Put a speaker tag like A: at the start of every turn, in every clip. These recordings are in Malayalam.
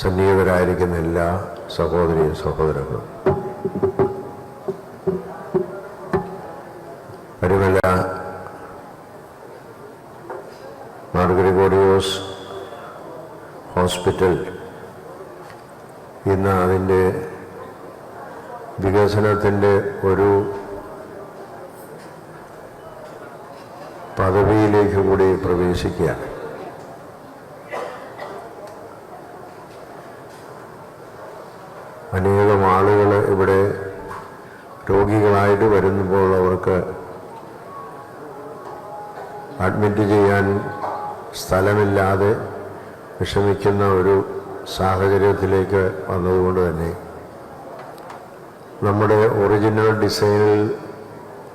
A: സന്നിഹിതരായിരിക്കുന്ന എല്ലാ സഹോദരി സഹോദരങ്ങളും. പരിമല മാർഗരിഗോറിയോസ് ഹോസ്പിറ്റൽ ഇന്ന് അതിന്റെ വികസനത്തിന്റെ ഒരു പദവിയിലേക്ക് കൂടി പ്രവേശിക്കുകയാണ് അനേകം ആളുകൾ ഇവിടെ രോഗികളായിട്ട് വരുമ്പോൾ അവർക്ക് അഡ്മിറ്റ് ചെയ്യാൻ സ്ഥലമില്ലാതെ വിഷമിക്കുന്ന ഒരു സാഹചര്യത്തിലേക്ക് വന്നതുകൊണ്ട് തന്നെ നമ്മുടെ ഒറിജിനൽ ഡിസൈനിൽ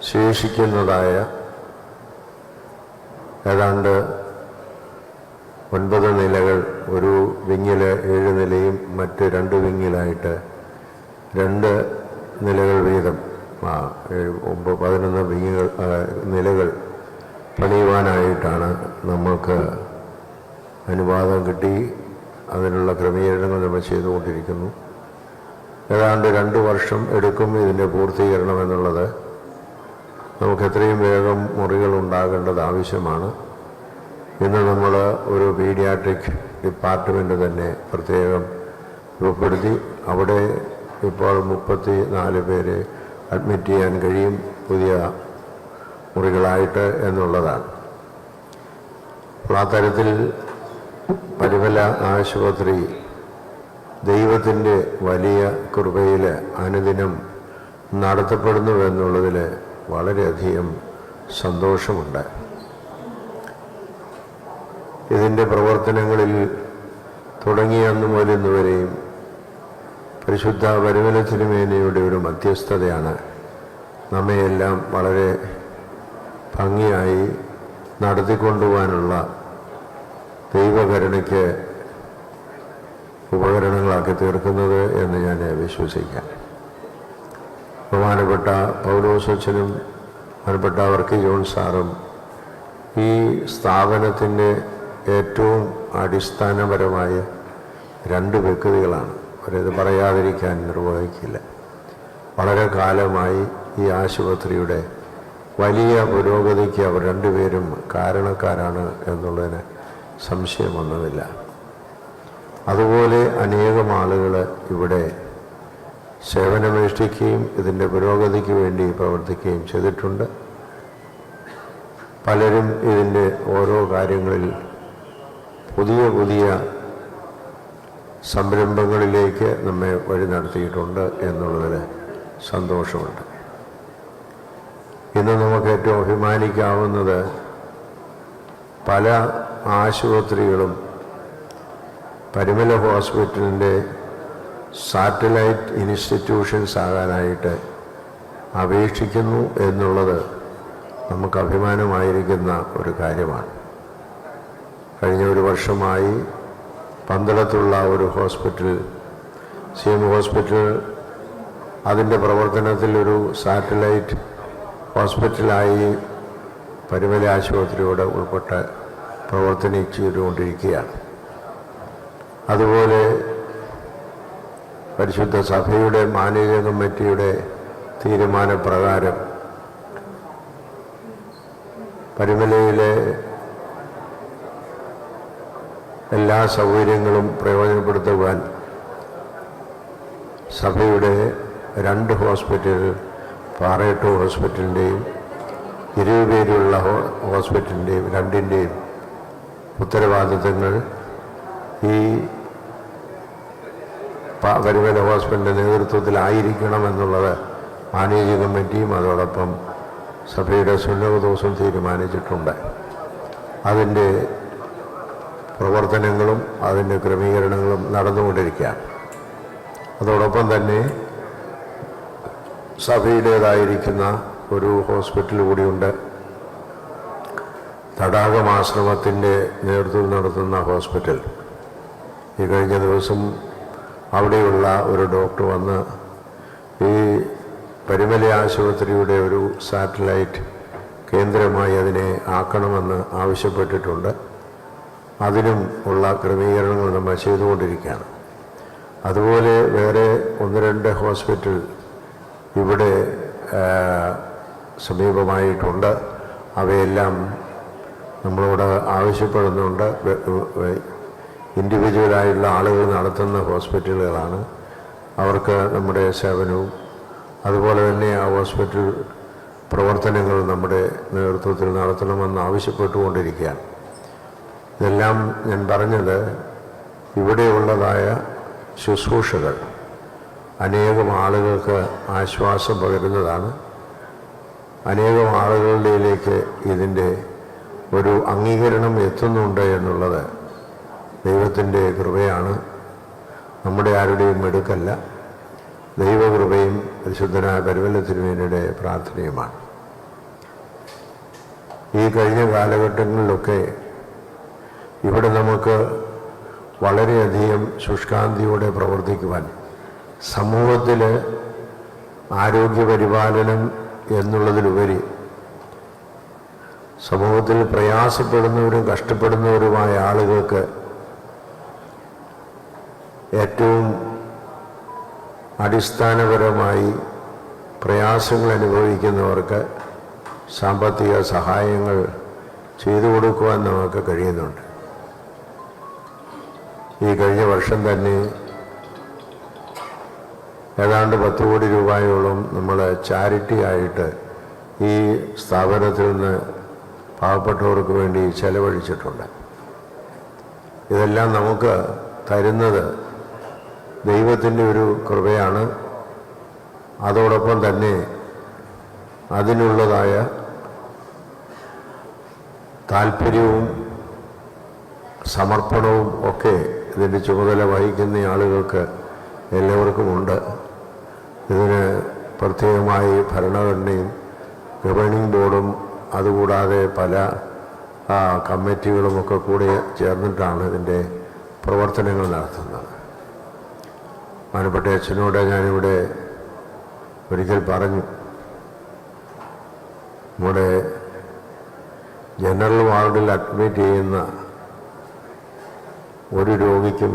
A: ശേഷിക്കുന്നതായ ഏതാണ്ട് ഒൻപത് നിലകൾ ഒരു വിങ്ങിൽ ഏഴ് നിലയും മറ്റ് രണ്ട് വിങ്ങിലായിട്ട് രണ്ട് നിലകൾ വീതം. ഒമ്പത് പതിനൊന്ന് വിങ്ങുകൾ നിലകൾ പണിയുവാനായിട്ടാണ് നമ്മൾക്ക് അനുവാദം കിട്ടി. അതിനുള്ള ക്രമീകരണങ്ങൾ നമ്മൾ ചെയ്തുകൊണ്ടിരിക്കുന്നു. ഏതാണ്ട് രണ്ട് വർഷം എടുക്കും ഇതിന്റെ പൂർത്തീകരണം എന്നുള്ളത്. നമുക്ക് എത്രയും വേഗം മുറികൾ ഉണ്ടാകേണ്ടത് ആവശ്യമാണ്. ഇന്ന് നമ്മൾ ഒരു പീഡിയാട്രിക് ഡിപ്പാർട്ട്മെന്റ് തന്നെ പ്രത്യേകം രൂപപ്പെടുത്തി. അവിടെ ഇപ്പോൾ മുപ്പത്തി നാല് പേരെ അഡ്മിറ്റ് ചെയ്യാൻ കഴിയും പുതിയ മുറികളായിട്ട് എന്നുള്ളതാണ്. അപ്പോൾ ആ തരത്തിൽ പരിമല ആശുപത്രി ദൈവത്തിന്റെ വലിയ കൃപയിൽ അനുദിനം നടത്തപ്പെടുന്നു എന്നുള്ളതിൽ വളരെയധികം സന്തോഷമുണ്ട്. ഇതിന്റെ പ്രവർത്തനങ്ങളിൽ തുടങ്ങിയ അന്ന് ഇന്നുവരെയും പരിശുദ്ധ പരിമല തിരുമേനയുടെ ഒരു മധ്യസ്ഥതയാണ്. നമ്മയെല്ലാം വളരെ ഭംഗിയായി നടത്തിക്കൊണ്ടുപോകാനുള്ള ദൈവകരുണയ്ക്ക് ഉപകരണങ്ങളാക്കി തീർക്കുന്നത് എന്ന് ഞാൻ വിശ്വസിക്കാം. ബഹുമാനപ്പെട്ട പൗലോസച്ചനും ബഹുമാനപ്പെട്ട വർക്കി ജോൺ സാറും ഈ സ്ഥാപനത്തിന്റെ ഏറ്റവും അടിസ്ഥാനപരമായ രണ്ട് വ്യക്തികളാണ്. അവരത് പറയാതിരിക്കാൻ നിർവഹിക്കില്ല. വളരെ കാലമായി ഈ ആശുപത്രിയുടെ വലിയ പുരോഗതിക്ക് അവർ രണ്ടുപേരും കാരണക്കാരാണ് എന്നുള്ളതിന് സംശയമൊന്നുമില്ല. അതുപോലെ അനേകം ആളുകൾ ഇവിടെ സേവനമനുഷ്ഠിക്കുകയും ഇതിന്റെ പുരോഗതിക്ക് വേണ്ടി പ്രവർത്തിക്കുകയും ചെയ്തിട്ടുണ്ട്. പലരും ഇതിന്റെ ഓരോ കാര്യങ്ങളിൽ പുതിയ പുതിയ സംരംഭങ്ങളിലേക്ക് നമ്മെ വഴി നടത്തിയിട്ടുണ്ട് എന്നുള്ളതിൽ സന്തോഷമുണ്ട്. ഇന്ന് നമുക്ക് ഏറ്റവും അഭിമാനിക്കാവുന്നത് പല ആശുപത്രികളും പരിമല ഹോസ്പിറ്റലിന്റെ സാറ്റലൈറ്റ് ഇൻസ്റ്റിറ്റ്യൂഷൻസ് ആകാനായിട്ട് അപേക്ഷിക്കുന്നു എന്നുള്ളത് നമുക്ക് അഭിമാനമായിരിക്കുന്ന ഒരു കാര്യമാണ്. കഴിഞ്ഞ ഒരു വർഷമായി പന്തളത്തുള്ള ഒരു ഹോസ്പിറ്റൽ സി എം ഹോസ്പിറ്റൽ അതിന്റെ പ്രവർത്തനത്തിൽ ഒരു സാറ്റലൈറ്റ് ഹോസ്പിറ്റലായി പരിമല ആശുപത്രിയോട് ഉൾപ്പെട്ട് പ്രവർത്തനിച്ചുകൊണ്ടിരിക്കുകയാണ്. അതുപോലെ പരിശുദ്ധ സഭയുടെ മാനേജ കമ്മിറ്റിയുടെ തീരുമാനപ്രകാരം പരിമലയിലെ എല്ലാ സൗകര്യങ്ങളും പ്രയോജനപ്പെടുത്തുവാൻ സഭയുടെ രണ്ട് ഹോസ്പിറ്റൽ പാറയട്ടു ഹോസ്പിറ്റലിന്റെയും ഇരുപേരുള്ള ഹോസ്പിറ്റലിന്റെയും രണ്ടിന്റെയും ഉത്തരവാദിത്തങ്ങൾ ഈ പരിമല ഹോസ്പിറ്റലിന്റെ നേതൃത്വത്തിലായിരിക്കണം എന്നുള്ളത് മാനേജിംഗ് കമ്മിറ്റിയും അതോടൊപ്പം സഭയുടെ സുന്നതദോഷം തീരുമാനിച്ചിട്ടുണ്ട്. അതിന്റെ പ്രവർത്തനങ്ങളും അതിന്റെ ക്രമീകരണങ്ങളും നടന്നുകൊണ്ടിരിക്കുകയാണ്. അതോടൊപ്പം തന്നെ സഭയുടേതായിരിക്കുന്ന ഒരു ഹോസ്പിറ്റൽ കൂടിയുണ്ട്. തടാകമാശ്രമത്തിന്റെ നേതൃത്വം നടത്തുന്ന ഹോസ്പിറ്റൽ. ഈ കഴിഞ്ഞ ദിവസം അവിടെയുള്ള ഒരു ഡോക്ടർ വന്ന് ഈ പരിമല ആശുപത്രിയുടെ ഒരു സാറ്റലൈറ്റ് കേന്ദ്രമായി അതിനെ ആക്കണമെന്ന് ആവശ്യപ്പെട്ടിട്ടുണ്ട്. അതിനും ഉള്ള ക്രമീകരണങ്ങൾ നമ്മൾ ചെയ്തുകൊണ്ടിരിക്കുകയാണ്. അതുപോലെ വേറെ ഒന്ന് രണ്ട് ഹോസ്പിറ്റൽ ഇവിടെ സമീപമായിട്ടുണ്ട്. അവയെല്ലാം നമ്മളോട് ആവശ്യപ്പെടുന്നുണ്ട്. ഇൻഡിവിജ്വലായുള്ള ആളുകൾ നടത്തുന്ന ഹോസ്പിറ്റലുകളാണ്. അവർക്ക് നമ്മുടെ സേവനവും അതുപോലെ തന്നെ ആ ഹോസ്പിറ്റൽ പ്രവർത്തനങ്ങൾ നമ്മുടെ നേതൃത്വത്തിൽ നടത്തണമെന്ന് ആവശ്യപ്പെട്ടുകൊണ്ടിരിക്കുകയാണ്. ഇതെല്ലാം ഞാൻ പറഞ്ഞത് ഇവിടെയുള്ളതായ ശുശ്രൂഷകൾ. അനേകം ആളുകൾക്ക് ആശ്വാസം പകരുന്നതാണ്. അനേകം ആളുകളിലേക്ക് ഇതിന്റെ ഒരു അംഗീകരണം എത്തുന്നുണ്ട് എന്നുള്ളത് ദൈവത്തിന്റെ കൃപയാണ്. നമ്മുടെ ആരുടെയും എടുക്കല്ല ദൈവകൃപയും പരിശുദ്ധനായ പരിവല്ല തിരുമേനിയുടെ പ്രാർത്ഥനയുമാണ്. ഈ കഴിഞ്ഞ കാലഘട്ടങ്ങളിലൊക്കെ ഇവിടെ നമുക്ക് വളരെയധികം ശുഷ്കാന്തിയോടെ പ്രവർത്തിക്കുവാൻ സമൂഹത്തിൽ ആരോഗ്യപരിപാലനം എന്നുള്ളതിലുപരി സമൂഹത്തിൽ പ്രയാസപ്പെടുന്നവരും കഷ്ടപ്പെടുന്നവരുമായ ആളുകൾക്ക് ഏറ്റവും അടിസ്ഥാനപരമായി പ്രയാസങ്ങൾ അനുഭവിക്കുന്നവർക്ക് സാമ്പത്തിക സഹായങ്ങൾ ചെയ്തു കൊടുക്കുവാൻ നമുക്ക് കഴിയുന്നുണ്ട്. ഈ കഴിഞ്ഞ വർഷം തന്നെ ഏതാണ്ട് പത്ത് കോടി രൂപയോളം നമ്മൾ ചാരിറ്റി ആയിട്ട് ഈ സ്ഥാപനത്തിൽ നിന്ന് പാവപ്പെട്ടവർക്ക് വേണ്ടി ചെലവഴിച്ചിട്ടുണ്ട്. ഇതെല്ലാം നമുക്ക് തരുന്നത് ദൈവത്തിന്റെ ഒരു കൃപയാണ്. അതോടൊപ്പം തന്നെ അതിനുള്ളതായ താല്പര്യവും സമർപ്പണവും ഒക്കെ ഇതിന്റെ ചുമതല വഹിക്കുന്ന ആളുകൾക്ക് എല്ലാവർക്കുമുണ്ട്. ഇതിന് പ്രത്യേകമായി ഭരണഘടനയും ഗവേണിംഗ് ബോർഡും അതുകൂടാതെ പല കമ്മിറ്റികളുമൊക്കെ കൂടി ചേർന്നിട്ടാണ് ഇതിന്റെ പ്രവർത്തനങ്ങൾ നടത്തുന്നത്. മാനപ്പെട്ട അച്ഛനോട് ഞാനിവിടെ ഒരിക്കൽ പറഞ്ഞു നമ്മുടെ ജനറൽ വാർഡിൽ അഡ്മിറ്റ് ചെയ്യുന്ന ഒരു രോഗിക്കും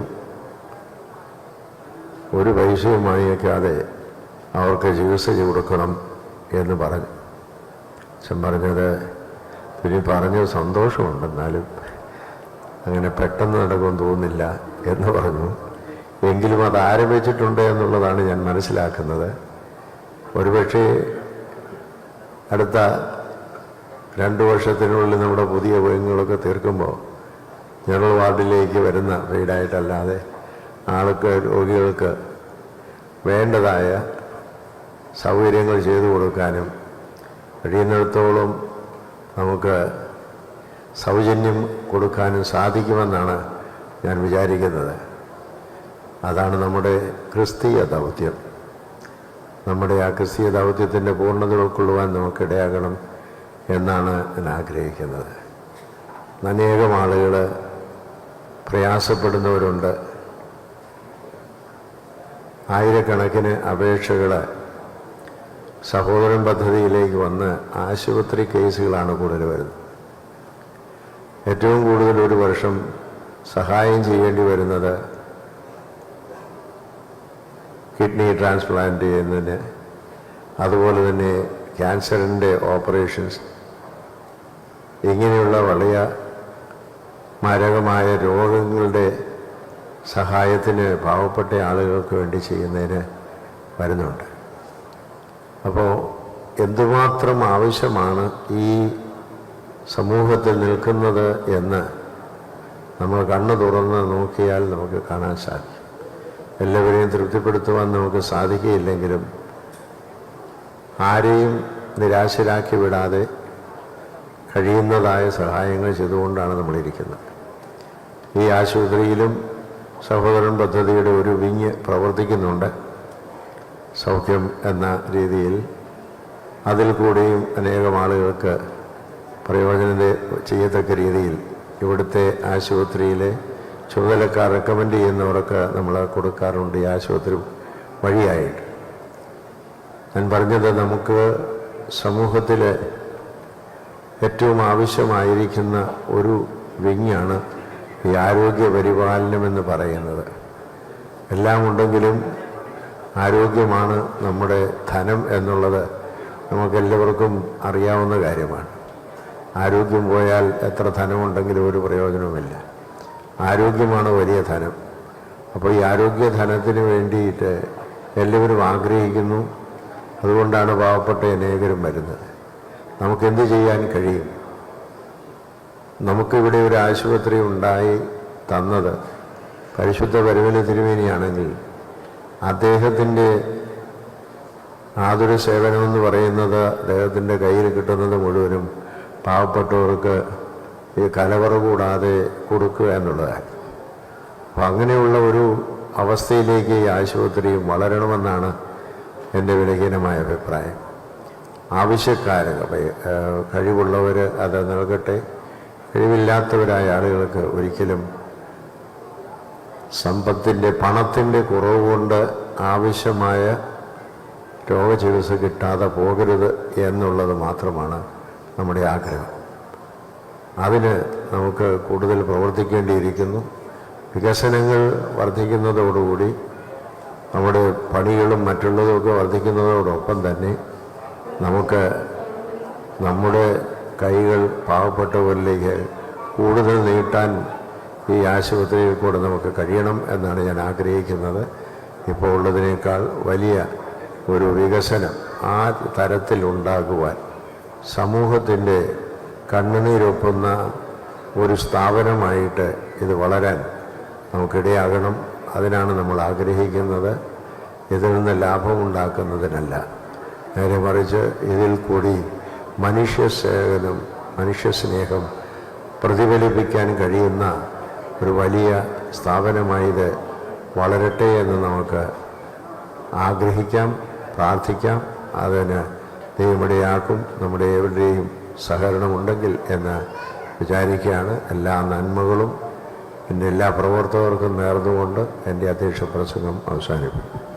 A: ഒരു പൈസയും വാങ്ങിക്കാതെ അവർക്ക് ചികിത്സ കൊടുക്കണം എന്ന് പറഞ്ഞു. അച്ഛൻ പറഞ്ഞത് പിന്നെ പറഞ്ഞത് സന്തോഷമുണ്ട് എന്നാലും അങ്ങനെ പെട്ടെന്ന് നടക്കുമെന്ന് തോന്നുന്നില്ല എന്ന് പറഞ്ഞു. എങ്കിലും അത് ആരംഭിച്ചിട്ടുണ്ട് എന്നുള്ളതാണ് ഞാൻ മനസ്സിലാക്കുന്നത്. ഒരുപക്ഷെ അടുത്ത രണ്ട് വർഷത്തിനുള്ളിൽ നമ്മുടെ പുതിയ വിങ്ങുകളൊക്കെ തീർക്കുമ്പോൾ ജനറൽ വാർഡിലേക്ക് വരുന്ന വീടായിട്ടല്ലാതെ ആൾക്ക് രോഗികൾക്ക് വേണ്ടതായ സൗകര്യങ്ങൾ ചെയ്തു കൊടുക്കാനും കഴിയുന്നിടത്തോളം നമുക്ക് സൗജന്യം കൊടുക്കാനും സാധിക്കുമെന്നാണ് ഞാൻ വിചാരിക്കുന്നത്. അതാണ് നമ്മുടെ ക്രിസ്തീയ ദൗത്യം. നമ്മുടെ ആ ക്രിസ്തീയ ദൗത്യത്തിന്റെ പൂർണത ഉൾക്കൊള്ളുവാൻ നമുക്കിടയാകണം എന്നാണ് ഞാൻ ആഗ്രഹിക്കുന്നത്. അനേകം ആളുകൾ പ്രയാസപ്പെടുന്നവരുണ്ട്. ആയിരക്കണക്കിന് അപേക്ഷകൾ സഹോദരൻ പദ്ധതിയിലേക്ക് വന്ന് ആശുപത്രി കേസുകളാണ് കൂടുതൽ വരുന്നത്. ഏറ്റവും കൂടുതൽ ഒരു വർഷം സഹായം ചെയ്യേണ്ടി വരുന്നത് കിഡ്നി ട്രാൻസ്പ്ലാന്റ് ചെയ്യുന്നതിന് അതുപോലെ തന്നെ ക്യാൻസറിന്റെ ഓപ്പറേഷൻസ് ഇങ്ങനെയുള്ള വലിയ മാരകമായ രോഗങ്ങളുടെ സഹായത്തിന് പാവപ്പെട്ട ആളുകൾക്ക് വേണ്ടി ചെയ്യുന്നതിന് വരുന്നുണ്ട്. അപ്പോൾ എന്തുമാത്രം ആവശ്യമാണ് ഈ സമൂഹത്തിൽ നിൽക്കുന്നത് എന്ന് നമ്മൾ കണ്ണു തുറന്ന് നോക്കിയാൽ നമുക്ക് കാണാൻ സാധിക്കും. എല്ലാവരെയും തൃപ്തിപ്പെടുത്തുവാൻ നമുക്ക് സാധിക്കുകയില്ലെങ്കിലും ആരെയും നിരാശരാക്കി വിടാതെ കഴിയുന്നതായ സഹായങ്ങൾ ചെയ്തുകൊണ്ടാണ് നമ്മളിരിക്കുന്നത്. ഈ ആശുപത്രിയിലും സഹോദരൻ പദ്ധതിയുടെ ഒരു വിങ് പ്രവർത്തിക്കുന്നുണ്ട്. സൗഖ്യം എന്ന രീതിയിൽ അതിൽ കൂടിയും അനേകം ആളുകൾക്ക് പ്രയോജനം ചെയ്യത്തക്ക രീതിയിൽ ഇവിടുത്തെ ആശുപത്രിയിലെ ചുമതലക്കാർ റെക്കമെൻഡ് ചെയ്യുന്നവർക്ക് നമ്മൾ കൊടുക്കാറുണ്ട് ഈ ആശുപത്രി വഴിയായിട്ട്. ഞാൻ പറഞ്ഞത് നമുക്ക് സമൂഹത്തിൽ ഏറ്റവും ആവശ്യമായിരിക്കുന്ന ഒരു വിങ്ങാണ് ഈ ആരോഗ്യ പരിപാലനം എന്ന് പറയുന്നത്. എല്ലാം ഉണ്ടെങ്കിലും ആരോഗ്യമാണ് നമ്മുടെ ധനം എന്നുള്ളത് നമുക്കെല്ലാവർക്കും അറിയാവുന്ന കാര്യമാണ്. ആരോഗ്യം പോയാൽ എത്ര ധനമുണ്ടെങ്കിലും ഒരു പ്രയോജനവുമില്ല. ആരോഗ്യമാണ് വലിയ ധനം. അപ്പോൾ ഈ ആരോഗ്യ ധനത്തിന് വേണ്ടിയിട്ട് എല്ലാവരും ആഗ്രഹിക്കുന്നു. അതുകൊണ്ടാണ് പാവപ്പെട്ട അനേകരും വരുന്നത്. നമുക്കെന്ത് ചെയ്യാൻ കഴിയും? നമുക്കിവിടെ ഒരു ആശുപത്രി ഉണ്ടായി തന്നത്. പരിശുദ്ധ പരുവന തിരുമേനിയാണെങ്കിൽ അദ്ദേഹത്തിന്റെ ആതുര സേവനമെന്ന് പറയുന്നത് അദ്ദേഹത്തിന്റെ കയ്യിൽ കിട്ടുന്നത് മുഴുവനും പാവപ്പെട്ടവർക്ക് ഈ കലവറ കൂടാതെ കൊടുക്കുക എന്നുള്ളതാണ്. അപ്പം അങ്ങനെയുള്ള ഒരു അവസ്ഥയിലേക്ക് ഈ ആശുപത്രി വളരണമെന്നാണ് എന്റെ വിലഹീനമായ അഭിപ്രായം. ആവശ്യക്കാർ കഴിവുള്ളവർ അത് നൽകട്ടെ. കഴിവില്ലാത്തവരായ ആളുകൾക്ക് ഒരിക്കലും സമ്പത്തിന്റെ പണത്തിന്റെ കുറവ് കൊണ്ട് ആവശ്യമായ രോഗചികിത്സ കിട്ടാതെ പോകരുത് എന്നുള്ളത് മാത്രമാണ് നമ്മുടെ ആഗ്രഹം. അതിന് നമുക്ക് കൂടുതൽ പ്രവർത്തിക്കേണ്ടിയിരിക്കുന്നു. വികസനങ്ങൾ വർദ്ധിക്കുന്നതോടുകൂടി നമ്മുടെ പണികളും മറ്റുള്ളതുമൊക്കെ വർദ്ധിക്കുന്നതോടൊപ്പം തന്നെ നമുക്ക് നമ്മുടെ കൈകൾ പാവപ്പെട്ടവരിലേക്ക് കൂടുതൽ നീട്ടാൻ ഈ ആശുപത്രിയിൽ കൂടെ നമുക്ക് കഴിയണം എന്നാണ് ഞാൻ ആഗ്രഹിക്കുന്നത്. ഇപ്പോൾ ഉള്ളതിനേക്കാൾ വലിയ ഒരു വികസനം ആ തരത്തിൽ ഉണ്ടാകുവാൻ സമൂഹത്തിന്റെ കണ്ണുനീരൊപ്പുന്ന ഒരു സ്ഥാപനമായിട്ട് ഇത് വളരാൻ നമുക്കിടയാകണം. അതിനാണ് നമ്മൾ ആഗ്രഹിക്കുന്നത്. ഇതിൽ നിന്ന് ലാഭമുണ്ടാക്കുന്നതിനല്ല നേരെ മറിച്ച് ഇതിൽ കൂടി മനുഷ്യ സേവനം മനുഷ്യ സ്നേഹം പ്രതിഫലിപ്പിക്കാൻ കഴിയുന്ന ഒരു വലിയ സ്ഥാപനമായത് വളരട്ടെ എന്ന് നമുക്ക് ആഗ്രഹിക്കാം പ്രാർത്ഥിക്കാം. അതിന് ദൈവമിടയാക്കും നമ്മുടെ ഏവരുടെയും സഹകരണമുണ്ടെങ്കിൽ എന്ന് വിചാരിക്കുകയാണ്. എല്ലാ നന്മകളും എന്റെ എല്ലാ പ്രവർത്തകർക്കും നേർന്നുകൊണ്ട് എന്റെ അധ്യക്ഷ പ്രസംഗം അവസാനിപ്പിക്കും